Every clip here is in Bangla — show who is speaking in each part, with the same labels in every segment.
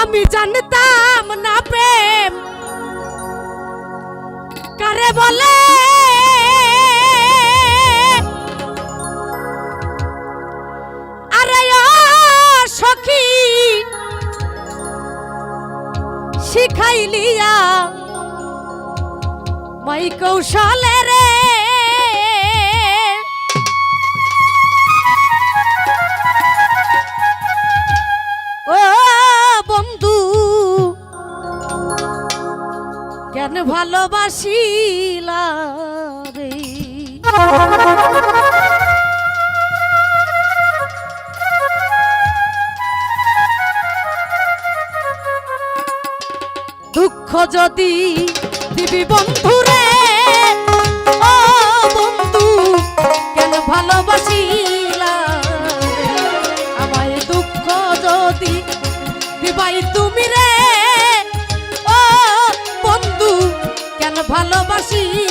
Speaker 1: আমি জানতাম না প্রেম। কারে বলে? আরে সখী শিখাইলিয়া মাই কৌশলে রে কেন ভালোবাসিলা দুঃখ যদি দিবি বন্ধুরে ও বন্ধু কেন ভালোবাসি ভালোবাসি।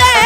Speaker 1: রে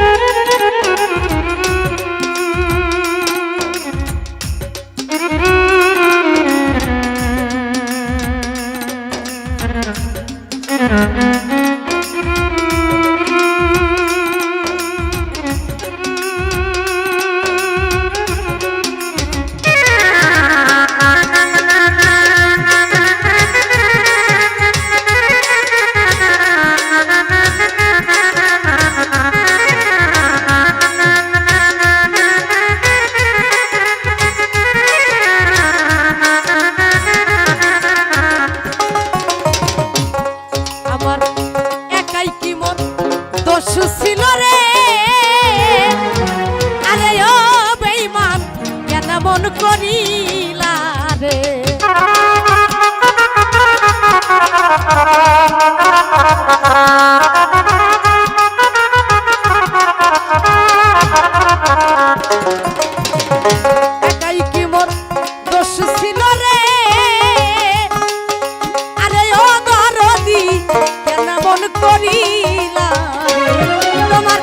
Speaker 1: Thank you. করিলা? তোমার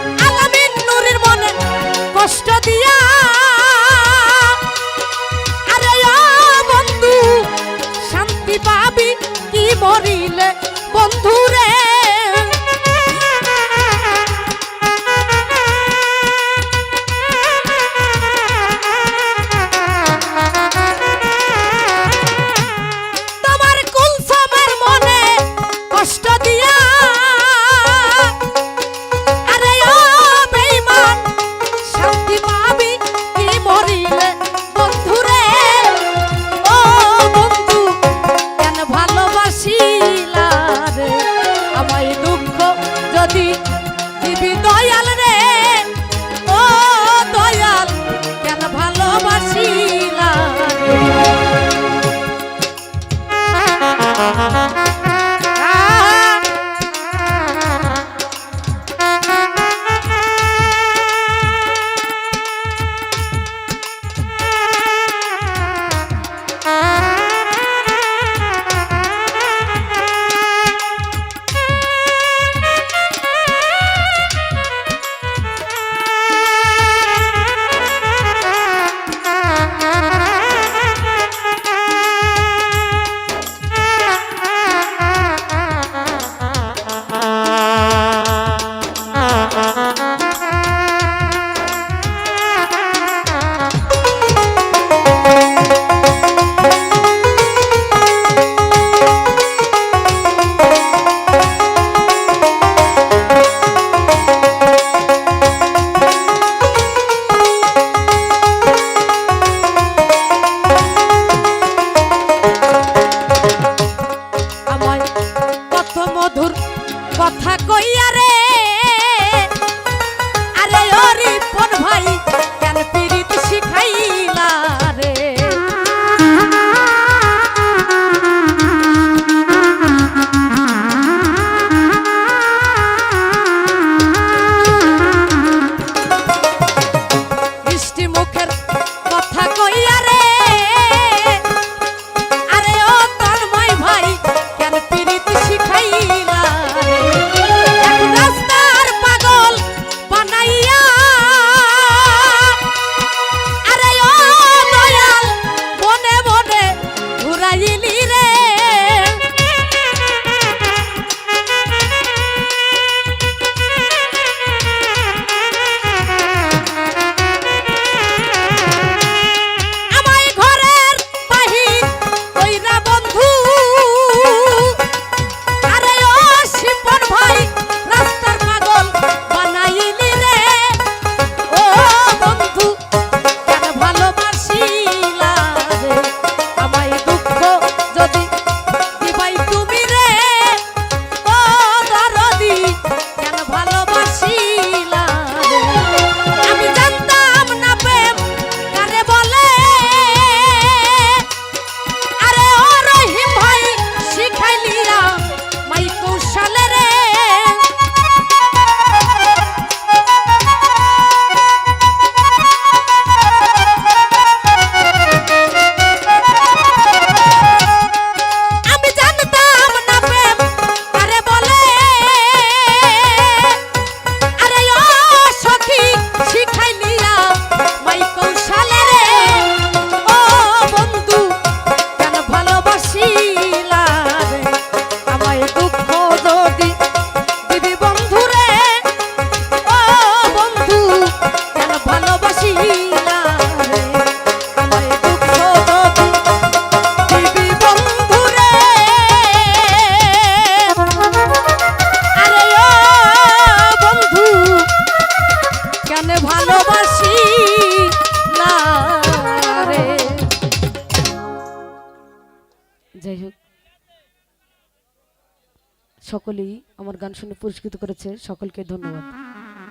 Speaker 1: সকলেই আমার গান শুনে পুরস্কৃত করেছে। সকলকে ধন্যবাদ।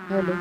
Speaker 1: হ্যালো।